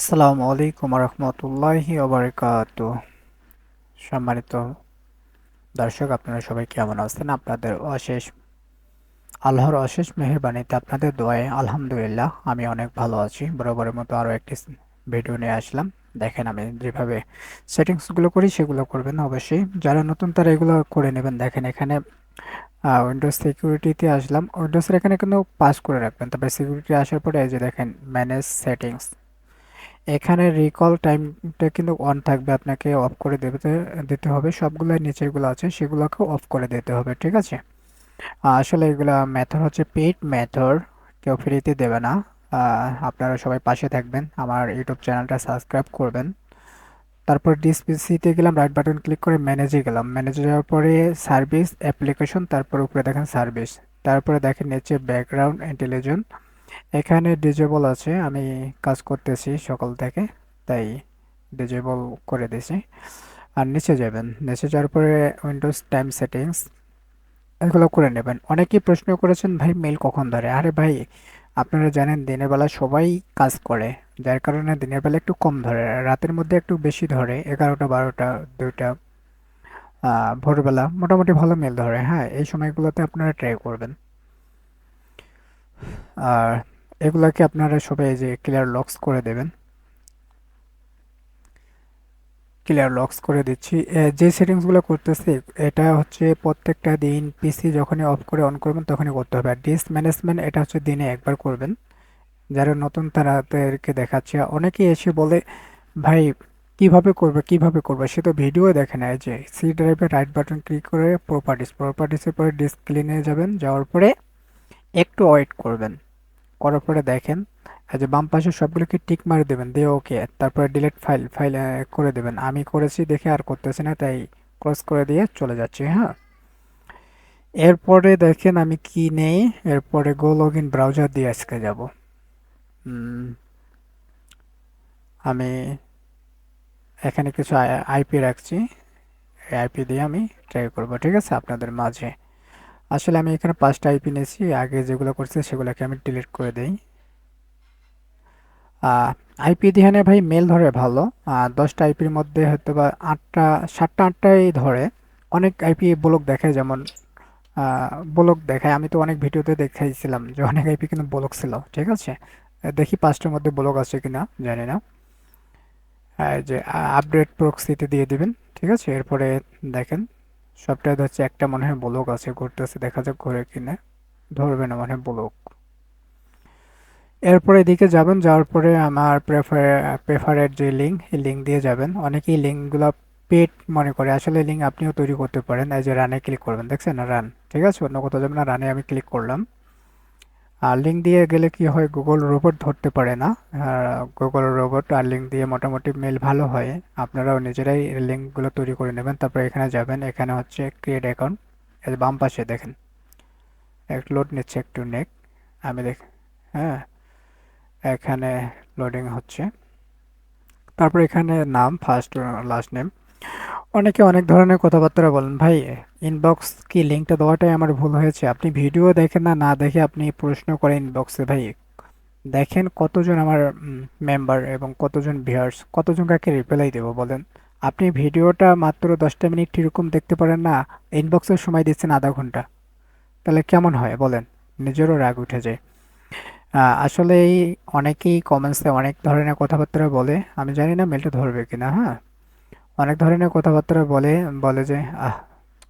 আসসালামু আলাইকুম রহমতুল্লাহি ওবরাকাত। সম্মানিত দর্শক, আপনারা সবাই কেমন আছেন? আপনাদের অশেষ, আল্লাহর অশেষ মেহরবানিতে আপনাদের দোয়ায় আলহামদুলিল্লাহ, আমি অনেক ভালো আছি। বরাবরের মতো আরও একটি ভিডিও নিয়ে আসলাম। দেখেন আমি যেভাবে সেটিংসগুলো করি, সেগুলো করবেন অবশ্যই। যারা নতুন, তারা এগুলো করে নেবেন। দেখেন এখানে উইন্ডোজ সিকিউরিটিতে আসলাম। উইন্ডোজের এখানে কিন্তু পাস করে রাখবেন। তারপরে সিকিউরিটি আসার পরে এই যে দেখেন ম্যানেজ সেটিংস এখানে রিকল টাইমটা কিন্তু অন থাকবে, আপনাকে অফ করে দেবে দিতে হবে। সবগুলো নিচেরগুলো আছে, সেগুলোকে অফ করে দিতে হবে, ঠিক আছে? আসলে এগুলো মেথড হচ্ছে পেইড মেথড কেউ ফ্রিতে দেবে না। আপনারা সবাই পাশে থাকবেন, আমার ইউটিউব চ্যানেলটা সাবস্ক্রাইব করবেন। তারপর ডিসপিসিতে গেলাম রাইট বাটন ক্লিক করে ম্যানেজে গেলাম। ম্যানেজে যাওয়ার পরে সার্ভিস অ্যাপ্লিকেশন তারপর উপরে দেখেন সার্ভিস তারপরে দেখেন নিচে ব্যাকগ্রাউন্ড ইন্টেলিজেন্ট এখানে ডিজেবল আছে, আমি কাজ করতেছি সকাল থেকে, তাই ডিজেবল করে দিয়েছি আর নিচে যাবেন, নিচে যাওয়ার পরে উইন্ডোজ টাইম সেটিংস এগুলো করে নেবেন। অনেকেই প্রশ্ন করেছেন, ভাই মেল কখন ধরে? আরে ভাই, আপনারা জানেন, দিনের বেলা সবাই কাজ করে, যার কারণে দিনের বেলা একটু কম ধরে, রাতের মধ্যে একটু বেশি ধরে, এগারোটা, বারোটা, দুইটা ভোরবেলা মোটামুটি ভালো মেল ধরে। হ্যাঁ এই সময়গুলোতে আপনারা ট্রাই করবেন। আর এগুলাকে আপনারা সবাই যে ক্লিয়ার লক্স করে দেবেন। ক্লিয়ার লক্স করে দিচ্ছি। যে সেটিংসগুলো করতেছি, এটা হচ্ছে প্রত্যেকটা দিন পিসি যখনই অফ করে অন করবেন, তখনই করতে হবে। আর ডিস ম্যানেজমেন্ট এটা হচ্ছে দিনে একবার করবেন। যারা নতুন তারাদেরকে দেখাচ্ছে। অনেকেই এসে বলে, ভাই, কীভাবে করবে কীভাবে করবে? সে তো ভিডিও দেখে নেয় যে সি ড্রাইভে রাইট বাটন ক্লিক করে প্রপার্টিস প্রপার্টিসের পরে ডিস্ক ক্লিনে যাবেন। যাওয়ার পরে একটু ওয়েট করবেন। করার পরে দেখেন যে বাম পাশে সবগুলোকে টিক মারে দেবেন, দিয়ে ওকে তারপরে ডিলেট ফাইল ফাইল করে দেবেন। আমি করেছি দেখে আর করতেছি না, তাই ক্রস করে দিয়ে চলে যাচ্ছি হ্যাঁ? এরপরে দেখেন আমি কি নেই, এরপরে গো লগ ইন ব্রাউজার দিয়ে আজকে যাব। আমি এখানে কিছু আইপি রাখছি আইপি দিয়ে আমি ট্রাই করব, ঠিক আছে? আপনাদের মাঝে। আসলে আমি এখানে পাঁচটা আইপি নিয়েছি। আগে যেগুলো করছি সেগুলোকে আমি ডিলিট করে দিই। আইপি ধ্যানে ভাই মেল ধরে ভালো। দশটা আইপির মধ্যে হয়তো বা আটটা, সাতটা, আটটাই ধরে। অনেক আইপি ব্লক দেখায়, যেমন ব্লক দেখায়। আমি তো অনেক ভিডিওতে দেখাইছিলাম যে অনেক আইপি কিন্তু ব্লক ছিল, ঠিক আছে? দেখি পাঁচটার মধ্যে ব্লক আছে কিনা, জানি না। যে আপডেট প্রক্সিতে দিয়ে দিবেন, ঠিক আছে? এরপরে দেখেন। সবটাই ধরছে একটা মনে হয় ব্লক আছে, ঘুরতেছে, দেখা যাক ঘুরে কিনে। ধরবে না মনে হয় ব্লক। এরপরে এদিকে যাবেন, যাওয়ার পরে আমার প্রেফার প্রেফারের যে লিঙ্ক এই লিঙ্ক দিয়ে যাবেন। অনেকেই লিঙ্কগুলো পেট মনে করে, আসলে লিঙ্ক আপনিও তৈরি করতে পারেন। এই যে রানে ক্লিক করবেন, দেখছেন? রান ঠিক আছে? অন্য কোথাও যাবেন না রানে আমি ক্লিক করলাম। আর লিঙ্ক দিয়ে গেলে কি হয় গুগল রোবট ধরতে পারে না। গুগল রোবট আর লিঙ্ক দিয়ে মোটামুটি মেল ভালো হয়। আপনারাও নিজেরাই লিঙ্কগুলো তৈরি করে নেবেন। তারপর এখানে যাবেন। এখানে হচ্ছে ক্রিয়েট অ্যাকাউন্ট এর বাম পাশে দেখেন। এক লোড নিচ্ছে একটু নেক। আমি দেখ হ্যাঁ। এখানে লোডিং হচ্ছে। তারপর এখানে নাম ফার্স্ট লাস্ট নেম অনেকে অনেক ধরনের কথাবার্তা বলেন, ভাই ইনবক্স কি লিঙ্কটা দেওয়াটাই আমার ভুল হয়েছে? আপনি ভিডিও দেখেন না না দেখে আপনি প্রশ্ন করেন ইনবক্সে ভাই, দেখেন কতজন আমার মেম্বার এবং কতজন ভিউয়ার্স কতজন কাকে রিপ্লাই দেবো বলেন? আপনি ভিডিওটা মাত্র দশটা মিনিট এরকম দেখতে পারেন না ইনবক্সের সময় দিচ্ছেন আধা ঘণ্টা। তাহলে কেমন হয় বলেন? নিজেরও রাগ উঠে যায়। আসলে অনেকেই কমেন্টসে অনেক ধরনের কথাবার্তা বলে, আমি জানি না মেলটা ধরবে কিনা হ্যাঁ? অনেক ধরনের কথাবার্তা বলে বলে যে, আহ,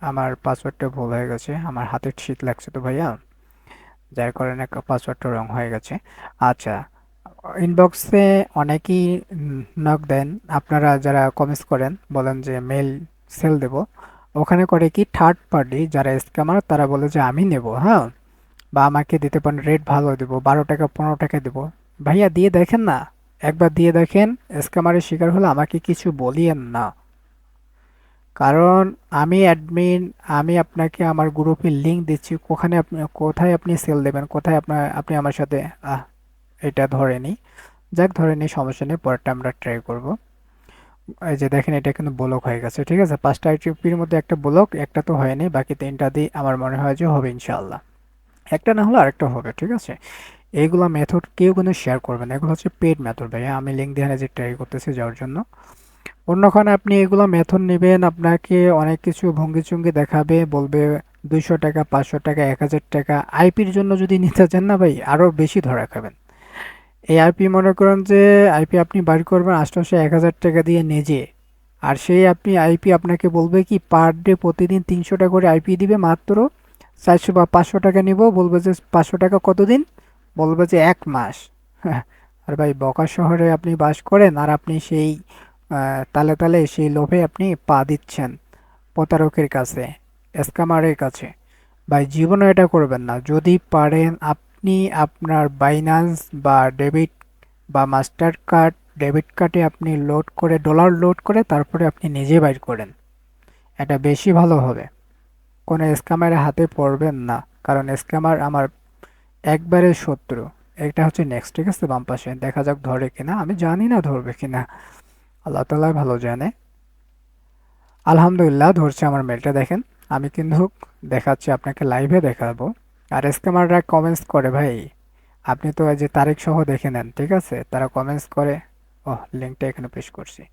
আমার পাসওয়ার্ডটা ভুল হয়ে গেছে, আমার হাতে শীত লাগছে তো ভাইয়া। যার কারণে পাসওয়ার্ডটা রং হয়ে গেছে। আচ্ছা ইনবক্সে অনেকেই নক দেন। আপনারা যারা কমেন্টস করেন, বলেন যে মেল সেল দেব। ওখানে করে কি থার্ড পার্টি যারা স্ক্যামার তারা বলে যে, আমি নেব হ্যাঁ? বা আমাকে দিতে পারেন রেট ভালো দেবো, বারো টাকা, পনেরো টাকা দেবো। ভাইয়া, দিয়ে দেখেন না। একবার দিয়ে দেখেন স্ক্যামারের শিকার হলে আমাকে কিছু বলিয়েন না। কারণ আমি অ্যাডমিন আমি আপনাকে আমার গ্রুপের লিঙ্ক দিচ্ছি ওখানে আপনি, কোথায় আপনি সেল দেবেন, কোথায় আপনার, আপনি আমার সাথে, আহ, এটা ধরেনি যাক ধরেনি সমস্যা নেই, পরেরটা আমরা ট্রাই করব। এই যে দেখেন, এটা কিন্তু ব্লক হয়ে গেছে, ঠিক আছে? পাঁচটা আইটিপির মধ্যে একটা ব্লক একটা তো হয়নি, বাকি তিনটা দিয়ে আমার মনে হয় যে হবে ইনশাআল্লাহ। একটা না হলে আরেকটা হবে, ঠিক আছে? এইগুলো মেথড কেউ কিন্তু শেয়ার করবে না। এগুলো হচ্ছে পেড মেথড ভাইয়া। আমি লিঙ্ক দিয়ে যে ট্রাই করতেছি যাওয়ার জন্য। অন্যখানে আপনি এগুলো মেথড নেবেন, আপনাকে অনেক কিছু ভঙ্গি চঙ্গি দেখাবে, বলবে দুইশো টাকা, পাঁচশো টাকা, এক হাজার টাকা। আইপির জন্য যদি নিতে চান না ভাই আরও বেশি ধরা খাবেন। এই আইপি মনে করেন যে আইপি আপনি বাড়ি করবেন আষ্টশো এক হাজার টাকা দিয়ে নিজে। আর সেই আপনি আইপি আপনাকে বলবে কি পার ডে প্রতিদিন তিনশো টাকা করে আইপি দিবে মাত্র। চারশো বা পাঁচশো টাকা নিব, বলবে যে পাঁচশো টাকা কতদিন? বলবে যে এক মাস। আর ভাই, বকা শহরে আপনি বাস করেন আর আপনি সেই তালে তালে সেই লোভে আপনি পা দিচ্ছেন প্রতারকের কাছে, স্ক্যামারের কাছে। ভাই, জীবনে এটা করবেন না। যদি পারেন আপনি আপনার বাইন্যান্স বা ডেবিট বা মাস্টার কার্ড ডেবিট কার্ডে আপনি লোড করে ডলার লোড করে তারপরে আপনি নিজে বাইর করেন। এটা বেশি ভালো হবে। কোনো স্ক্যামারের হাতে পড়বেন না। কারণ স্ক্যামার আমার একবারে শত্রু। এটা হচ্ছে নেক্সট ঠিক আছে? বাম পাশে। দেখা যাক ধরে কিনা। আমি জানি না ধরবে কিনা। আল্লাহ তালা ভালো জানে। আলহামদুলিল্লাহ, ধরছে আমার মেলটা দেখেন। আমি কিন্তু দেখাচ্ছি, আপনাকে লাইভে দেখাবো। আর স্ক্যামাররা কমেন্টস করে, ভাই। আপনি তো যে তারিখ সহ দেখে নেন, ঠিক আছে? তারা কমেন্টস করে। ও লিঙ্কটা এখানে পেশ করছি।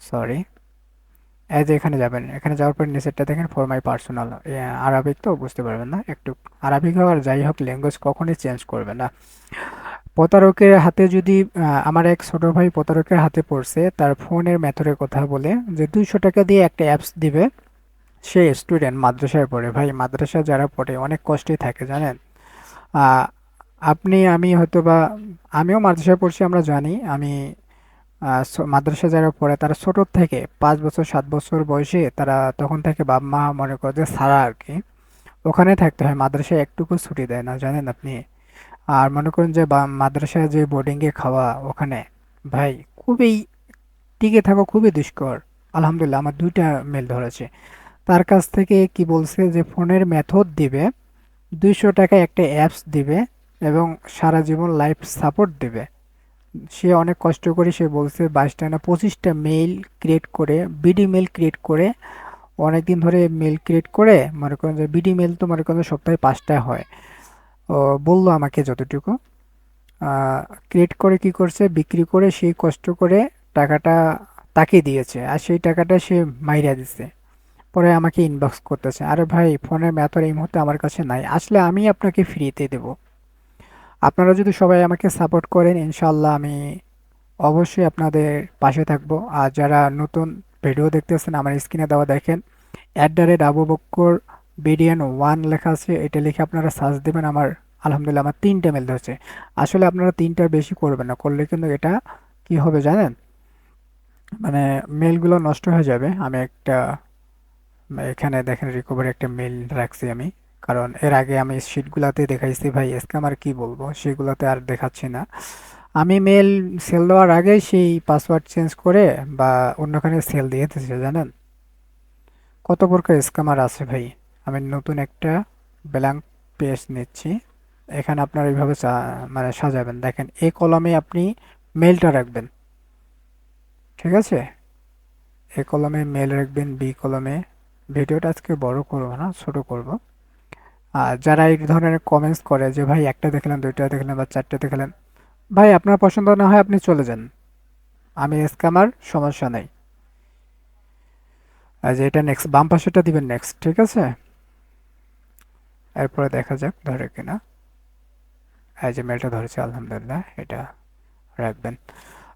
সরি এই যে এখানে যাবেন, এখানে যাওয়ার পর নিচেরটা দেখেন ফর মাই পার্সোনাল আরবিক তো বুঝতে পারবেন না, একটু আরবিক আর যাই হোক ল্যাঙ্গুয়েজ কখনই চেঞ্জ করবে না। প্রতারকের হাতে যদি আমার এক ছোট ভাই প্রতারকের হাতে পড়ছে, তার ফোনের মেথডের কথা বলে যে দুইশো টাকা দিয়ে একটা অ্যাপস দিবে, সে স্টুডেন্ট মাদ্রাসায় পড়ে। ভাই, মাদ্রাসা যারা পড়ে অনেক কষ্টে থাকে, জানেন? আপনি, আমি হয়তো বা আমিও মাদ্রাসায় পড়ছি, আমরা জানি, আমি মাদ্রাসা যারা পড়ে তারা ছোট থেকে পাঁচ বছর, সাত বছর বয়সে তারা তখন থেকে বাবা মা মনে করে যে সারা আর কি। ওখানে থাকতে হয়, মাদ্রাসায় একটুকু ছুটি দেয় না, জানেন আপনি? আর মনে করেন যে মাদ্রাসায় যে বোর্ডিংয়ে খাওয়া ওখানে, ভাই খুবই টিকে থাকা খুবই দুষ্কর। আলহামদুলিল্লাহ, আমার দুইটা মেল ধরেছে। তার কাছ থেকে কি বলছে যে ফোনের মেথড দিবে, দুইশো টাকা একটা অ্যাপস দিবে এবং সারা জীবন লাইফ সাপোর্ট দেবে। সে অনেক কষ্ট করে সে বলছে বাইশটা না পঁচিশটা মেইল ক্রিয়েট করে বিডি মেল ক্রিয়েট করে অনেক দিন ধরে মেল ক্রিয়েট করে, মনে করেন যে বিডি মেল তো মনে করেন সপ্তাহে পাঁচটা হয়। ও বলল আমাকে যতটুকু। ক্রিয়েট করে কি করছে, বিক্রি করে সেই কষ্ট করে টাকাটা তাকে দিয়েছে আর সেই টাকাটা সে মাইরা দিছে। পরে আমাকে ইনবক্স করতেছে। আরে ভাই ফোনের ম্যাথর এই মুহূর্তে আমার কাছে নাই। আসলে আমি আপনাকে ফ্রিতে দেব। আপনারা যদি সবাই আমাকে সাপোর্ট করেন ইনশাল্লাহ আমি অবশ্যই আপনাদের পাশে থাকব। আর যারা নতুন ভিডিও দেখতেছেন, আমার স্ক্রিনে দেওয়া দেখেন at the rate Abu Bakkar BDN one লেখা আছে, এটা লিখে আপনারা সার্চ দেবেন। আমার আলহামদুলিল্লাহ আমার তিনটে মেল ধরছে। আসলে আপনারা তিনটার বেশি করবেন না, করলে কিন্তু এটা কি হবে জানেন? মানে মেলগুলো নষ্ট হয়ে যাবে। আমি একটা, এখানে দেখেন রিকভারি একটা মেল রাখছি আমি। কারণ এর আগে আমি শিটগুলাতে দেখাইছি, ভাই স্ক্যামার কি বলব? সেগুলোতে আর দেখাচ্ছি না। আমি মেল সেল দেওয়ার আগে সেই পাসওয়ার্ড চেঞ্জ করে বা অন্যখানে সেল দিয়ে দিতেছে জানেন? কত প্রকার স্ক্যামার আছে, ভাই? আমি নতুন একটা ব্ল্যাঙ্ক পেজ নিচ্ছি। এখানে আপনার এইভাবে মানে সাজাবেন। দেখেন এই কলমে আপনি মেলটা রাখবেন। ঠিক আছে? এ কলমে মেল রাখবেন, বি কলমে। ভিডিওটা আজকে বড় করব না, ছোট করব। যারা এই ধরনের কমেন্টস করে যে, ভাই, একটা দেখলেন, দুইটা দেখলেন বা চারটে দেখলেন, ভাই, আপনার পছন্দ না হয় আপনি চলে যান। আমি স্ক্যামার সমস্যা নেই। যে, এটা নেক্সট বাম পাশেটা দিবেন নেক্সট ঠিক আছে? এরপরে দেখা যাক, ধরে কিনা। এই যে মেলটা ধরেছে, আলহামদুলিল্লাহ, এটা রাখবেন।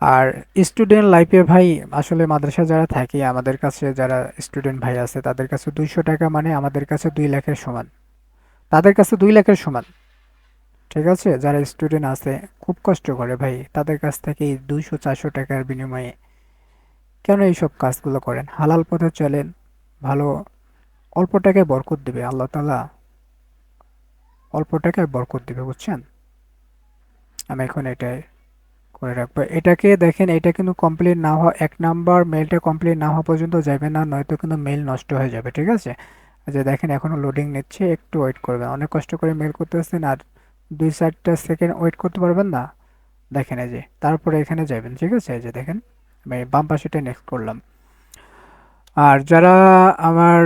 আর স্টুডেন্ট লাইফে ভাই, আসলে মাদ্রাসা যারা থাকে, আমাদের কাছে যারা স্টুডেন্ট ভাই আছে, তাদের কাছে দুইশো টাকা মানে আমাদের কাছে দুই লাখের সমান। তাদের কাছে দুই লাখের সমান। ঠিক আছে? যারা স্টুডেন্ট আছে, খুব কষ্ট করে ভাই। তাদের কাছ থেকে দুইশো চারশো টাকার বিনিময়ে কেন এইসব কাজগুলো করেন? হালাল পথে চলেন, ভালো, অল্প টাকায় বরকত দেবে আল্লাহ তালা অল্প টাকায় বরকত দেবে, বুঝছেন? আমি এখন এটাই করে রাখব। এটাকে দেখেন, এটা কিন্তু কমপ্লিট না হওয়া, এক নাম্বার মেলটা কমপ্লিট না হওয়া পর্যন্ত যাবে না, নয়তো কিন্তু মেল নষ্ট হয়ে যাবে, ঠিক আছে? যে দেখেন এখনও লোডিং নিচ্ছে, একটু ওয়েট করবেন। অনেক কষ্ট করে মেল করতেছেন আর দুই চারটা সেকেন্ড ওয়েট করতে পারবেন না। দেখেন এই যে, তারপরে এখানে যাবেন, ঠিক আছে? এই যে দেখেন, আমি বাম পাশেটা নেক্সট করলাম। আর যারা আমার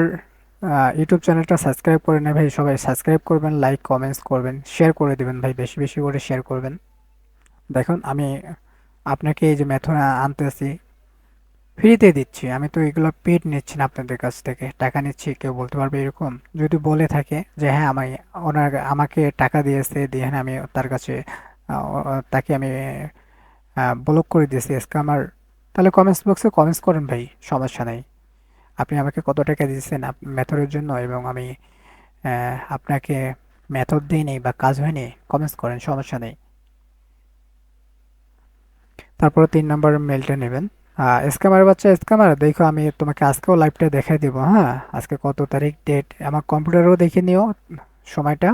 ইউটিউব চ্যানেলটা সাবস্ক্রাইব করে নেয় ভাই, সবাই সাবস্ক্রাইব করবেন লাইক কমেন্টস করবেন শেয়ার করে দেবেন ভাই, বেশি বেশি করে শেয়ার করবেন। দেখুন, আমি আপনাকে এই যে মেথড আনতেছি ফ্রিতে দিচ্ছি। আমি তো এগুলো পেড নিচ্ছি না আপনাদের কাছ থেকে। টাকা নিচ্ছি, কেউ বলতে পারবে এরকম? যদি বলে থাকে যে হ্যাঁ আমি ওনার, আমাকে টাকা দিয়েছে দিয়ে হ্যাঁ আমি তার কাছে তাকে আমি ব্লক করে দিয়েছি, আজকে আমার তাহলে কমেন্টস বক্সে কমেন্টস করেন ভাই, সমস্যা নেই। আপনি আমাকে কত টাকা দিয়েছেন মেথডের জন্য এবং আমি আপনাকে মেথড দিই নেই বা কাজ হয়নি কমেন্টস করেন, সমস্যা নেই। তারপরে তিন নম্বর মেলটা নেবেন। স্ক্যামার বাচ্চা স্ক্যামার দেখো আমি তোমাকে আজকেও লাইভটা দেখাই দেবো হ্যাঁ? আজকে কত তারিখ ডেট আমার কম্পিউটারেও দেখে নিও, সময়টা।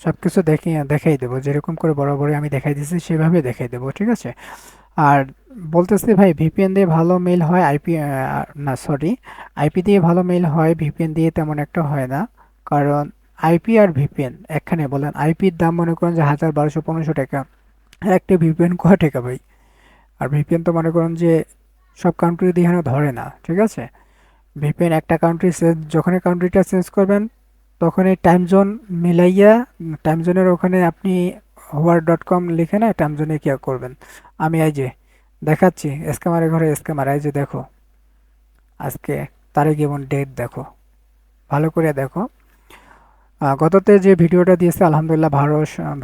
সব কিছু দেখে, দেখাই দেবো, যেরকম করে বরাবরই আমি দেখাই দিয়েছি, সেভাবে দেখাই দেবো, ঠিক আছে? আর বলতেছি ভাই ভিপিএন দিয়ে ভালো মেল হয় আইপি না সরি আইপি দিয়ে ভালো মেল হয় ভিপিএন দিয়ে তেমন একটা হয় না। কারণ আইপি আর ভিপিএন একখানে বলেন আইপির দাম মনে করেন যে হাজার বারোশো পনেরোশো টাকা। একটা ভিপিএন কয় টাকা ভাই? আর ভিপিএন তো মনে করেন যে সব কান্ট্রি দিয়ে এখানে ধরে না, ঠিক আছে? ভিপিএন একটা কান্ট্রি যখনই কান্ট্রিটা চেঞ্জ করবেন, তখনই টাইম জোন মিলাইয়া টাইম জোনের ওখানে আপনি হোয়ার ডট কম লিখে না টাইম জোনে কি করবেন? আমি এই যে দেখাচ্ছি স্ক্যামারের ঘরে স্ক্যামার এই যে দেখো। আজকে তারিখ এবং ডেট দেখো। ভালো করে দেখো। গততে যে ভিডিওটা দিয়েছে, আলহামদুলিল্লাহ ভালো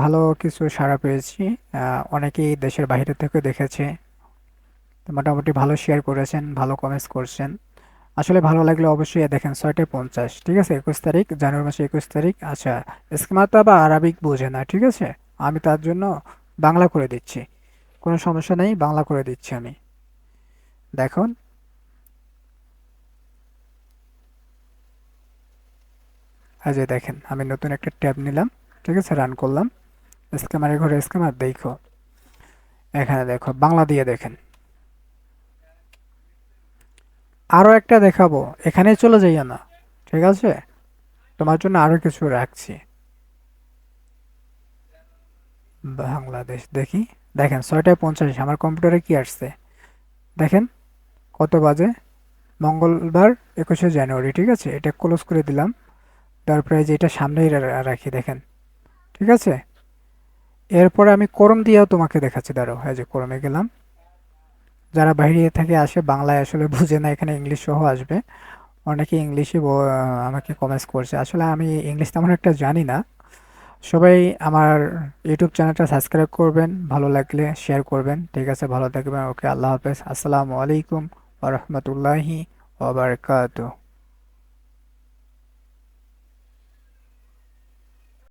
ভালো কিছু সাড়া পেয়েছি। অনেকেই দেশের বাইরে থেকে দেখেছে। মোটামুটি ভালো শেয়ার করেছেন, ভালো কমেন্টস করছেন। আসলে ভালো লাগলে অবশ্যই দেখেন ছয়টা পঞ্চাশ, ঠিক আছে? একুশ তারিখ, জানুয়ারি মাসে একুশ তারিখ। আচ্ছা স্কিমার তো আবার আরবিক বোঝে না, ঠিক আছে? আমি তার জন্য বাংলা করে দিচ্ছি। কোনো সমস্যা নেই, বাংলা করে দিচ্ছি আমি। দেখুন। এই যে দেখেন, আমি নতুন একটা ট্যাব নিলাম, ঠিক আছে? রান করলাম। স্ক্যামারের ঘরে স্ক্যামার দেখো। এখানে দেখো, বাংলা দিয়ে দেখেন। আরও একটা দেখাবো। এখানে চলে যাইও না ঠিক আছে? তোমার জন্য আরও কিছু রাখছি। বাংলাদেশ, দেখি। দেখেন, ছয়টায় পঞ্চাশ। আমার কম্পিউটারে কি আসছে? দেখেন, কত বাজে? মঙ্গলবার একুশে জানুয়ারি, ঠিক আছে? এটা ক্লোজ করে দিলাম। তারপরে যে এটা সামনেই রাখি, দেখেন। ঠিক আছে? এরপরে আমি করম দিয়েও তোমাকে দেখাচ্ছি। দাঁড়াও হ্যাঁ যে করমে গেলাম। যারা বাইরে থেকে আসে, বাংলায় আসলে বুঝে না এখানে ইংলিশ সহ আসবে। অনেকে ইংলিশে আমাকে কমেন্টস করছে। আসলে আমি ইংলিশ তেমন একটা জানি না। সবাই আমার ইউটিউব চ্যানেলটা সাবস্ক্রাইব করবেন, ভালো লাগলে শেয়ার করবেন। ঠিক আছে, ভালো থাকবেন। ওকে, আল্লাহ হাফেজ। আসসালামু আলাইকুম ওরহমতুল্লাহি ওবরকাতুহ